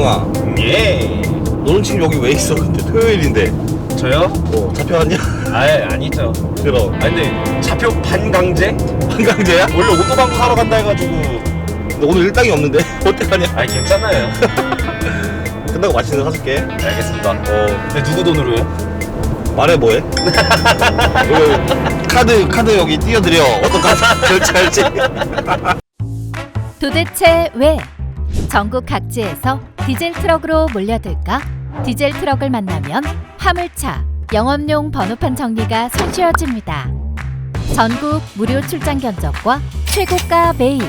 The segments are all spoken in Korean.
민영아, 예. 너는 지금 여기 왜 있어? 근데 토요일인데. 저요? 어, 잡혀갔냐? 아예 아니죠. 그럼. 아 근데 차표 반강제? 한강제야? 원래 오토방구 사러 간다 해가지고. 너 오늘 일당이 없는데? 어떡하냐? 아 괜찮아요. 끝나고 맛있는 거 사줄게. 알겠습니다. 어, 근데 누구 돈으로요? 말해 뭐해? 이거 카드, 카드 여기 띄워드려. 어떤 카드 결제할지. 도대체 왜 전국 각지에서 디젤 트럭으로 몰려들까? 디젤 트럭을 만나면 화물차, 영업용 번호판 정리가 손쉬워집니다. 전국 무료 출장 견적과 최고가 매입.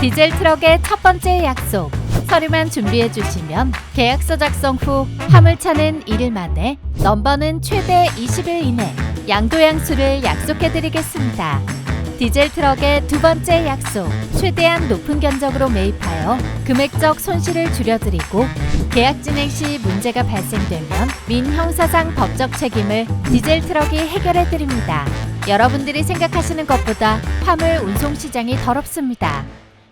디젤 트럭의 첫 번째 약속. 서류만 준비해 주시면 계약서 작성 후 화물차는 1일 만에, 넘버는 최대 20일 이내 양도양수를 약속해 드리겠습니다. 디젤 트럭의 두 번째 약속. 최대한 높은 견적으로 매입하여 금액적 손실을 줄여드리고 계약 진행 시 문제가 발생되면 민 형사상 법적 책임을 디젤 트럭이 해결해 드립니다. 여러분들이 생각하시는 것보다 화물 운송 시장이 더럽습니다.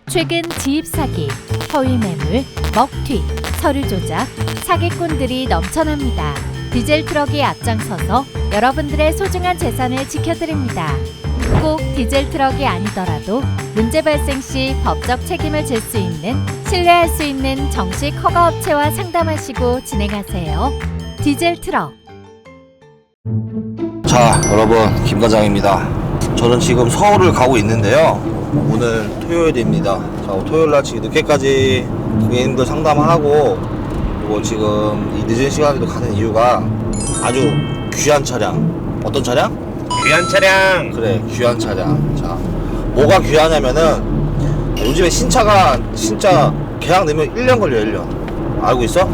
최근 지입 사기, 허위 매물, 먹튀, 서류 조작, 사기꾼들이 넘쳐납니다. 디젤 트럭이 앞장서서 여러분들의 소중한 재산을 지켜드립니다. 꼭 디젤 트럭이 아니더라도 문제 발생 시 법적 책임을 질 수 있는 신뢰할 수 있는 정식 허가 업체와 상담하시고 진행하세요. 디젤 트럭 자, 여러분, 김 과장입니다. 저는 지금 서울을 가고 있는데요. 오늘 토요일입니다. 자, 토요일 날 지금 늦게까지 고객님들 상담하고, 그리고 지금 이 늦은 시간에도 가는 이유가 아주 귀한 차량. 어떤 차량? 귀한 차량. 그래, 귀한 차량. 자, 뭐가 귀하냐면은 요즘에 신차가 진짜 계약 내면 1년 걸려요, 1년. 알고 있어?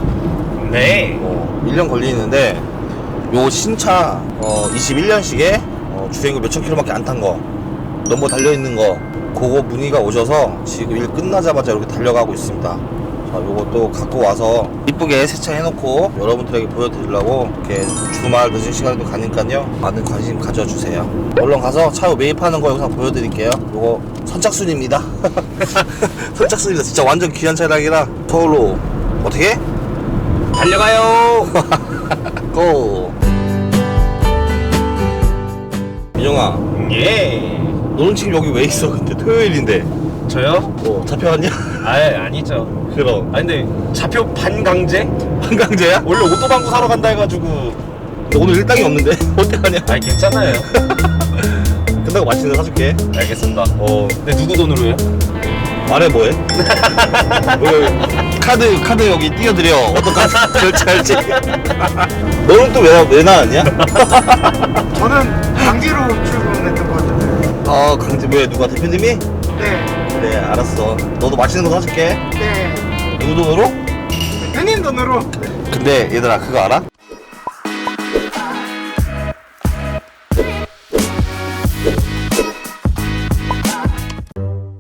네. 어, 1년 걸리는데 요 신차 어, 21년식에 어, 주행거 몇천 킬로밖에 안 탄 거 넘버 달려있는 거 그거 문의가 오셔서 지금 일 끝나자마자 이렇게 달려가고 있습니다 자 요것도 갖고 와서 이쁘게 세차해놓고 여러분들에게 보여드리려고 이렇게 주말 늦은 시간에도 가니까요 많은 관심 가져주세요 얼른 가서 차로 매입하는 거 영상 보여드릴게요 요거 선착순입니다 선착순입니다 진짜 완전 귀한 차량이라 서울로 어떻게? 달려가요. 고! 민영아, 예. 너는 지금 여기 왜 있어? 근데 토요일인데. 저요? 어, 잡혀갔냐? 아예 아니죠. 그럼. 아 근데 차표 반강제? 한강제야? 원래 오토방구 사러 간다 해가지고. 너 오늘 일당이 없는데? 어떡하냐? 아 괜찮아요. 끝나고 맛있는 거 사줄게. 알겠습니다. 어, 근데 누구 돈으로요? 말해 뭐해? 카드, 카드 여기 띄워드려. 어떤 카드 결제할지. 너는 또 왜, 왜 나왔냐? 저는 강제로 출근했던 것 같은데. 아, 강제, 왜, 누가 대표님이? 네, 그래, 알았어. 너도 맛있는 거 사줄게. 네. 누구 돈으로? 대표님 돈으로. 근데 얘들아 그거 알아?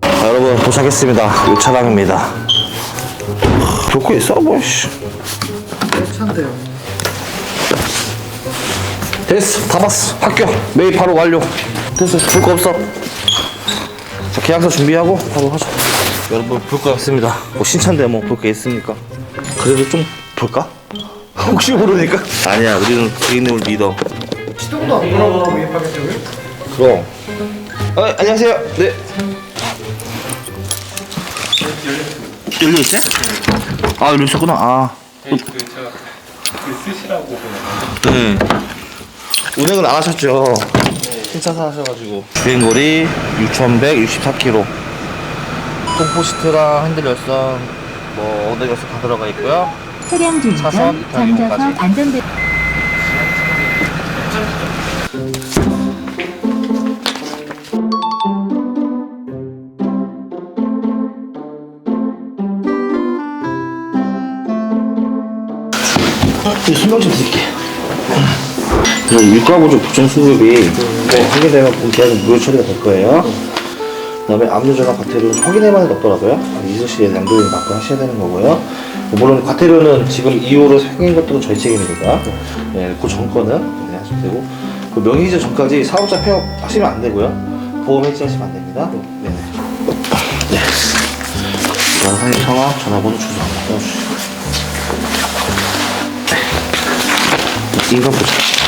자, 여러분 도착했습니다. 이 차량입니다. 좋고 있어 뭐 씨. 차인데요. 됐어 다 봤어 합격 매일 바로 완료 됐어 볼 거 없어 자 계약서 준비하고 바로 하자 여러분 볼거 없습니다 뭐 신차인데 뭐 볼 게 있습니까 그래도 좀 볼까? 혹시 모르니까 아니야 우리는 고객님을 믿어 시동도 안 돌아보고 매입하겠다고요? 그럼. 어, 안녕하세요. 네. 열려 있어요? 아, 열려 있었구나. 아. 네. 운행은 안 하셨죠? 신차 사셔가지고. 주행거리 6,164km. 통포시트랑 핸들 열선, 뭐, 언더 열선 다 들어가 있고요. 차량 차선 주의전 이탈 이용까지. 전자석 안전벨 이 설명 좀 드릴게. 그 일과 보조 국정 수급이 네. 확인되면 본 계약은 무효 처리가 될 거예요. 그다음에 압류전화 과태료는 확인해만은 없더라고요. 이수 씨의 양도인이 납부 하셔야 되는 거고요. 물론 과태료는 지금 이후로 생긴 것들은 저희 책임입니다. 예, 그 전권은 네, 하시면 되고 그 명의 이전 전까지 사업자 폐업 하시면 안 되고요. 보험 해지하시면 안 됩니다. 네. 네. 영상의 성함, 전화번호, 주소 한번 넣어주시고. 인간 네. 보자.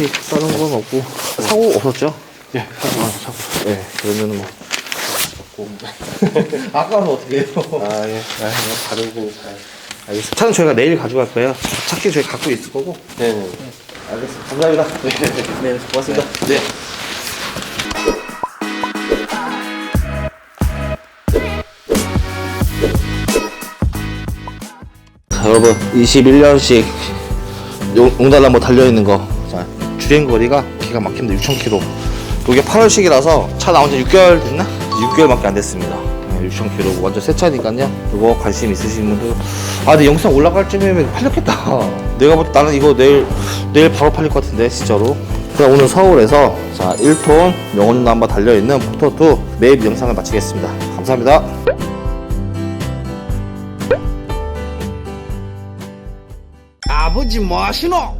딱히 다른 건 없고 사고 없었죠? 예, 사고 아, 사고. 예, 그러면은 뭐. 아까는 어떻게 해요? 아, 예. 아, 그냥 가르고. 알겠습니다. 차는 저희가 내일 가져갈 거예요. 차키 저희 갖고 있을 거고. 네, 네. 알겠습니다. 감사합니다. 네, 네, 고맙습니다. 네. 자, 여러분, 21년씩 용, 용달나무 달려있는 거. 자, 주행 거리가 기가 막힙니다. 6,000km. 이게 8월식이라서 차 나온 지 6개월 됐나? 6개월밖에 안 됐습니다. 6,000km. 완전 새 차니까요. 이거 관심 있으신 분들. 아, 근데 영상 올라갈 쯤이면 팔렸겠다. 내가 볼 때 나는 이거 내일, 내일 바로 팔릴 것 같은데, 진짜로. 그럼 오늘 서울에서 자, 1톤 영혼 남바 달려 있는 포토2 매입 영상을 마치겠습니다. 감사합니다. 아버지 뭐 하시노?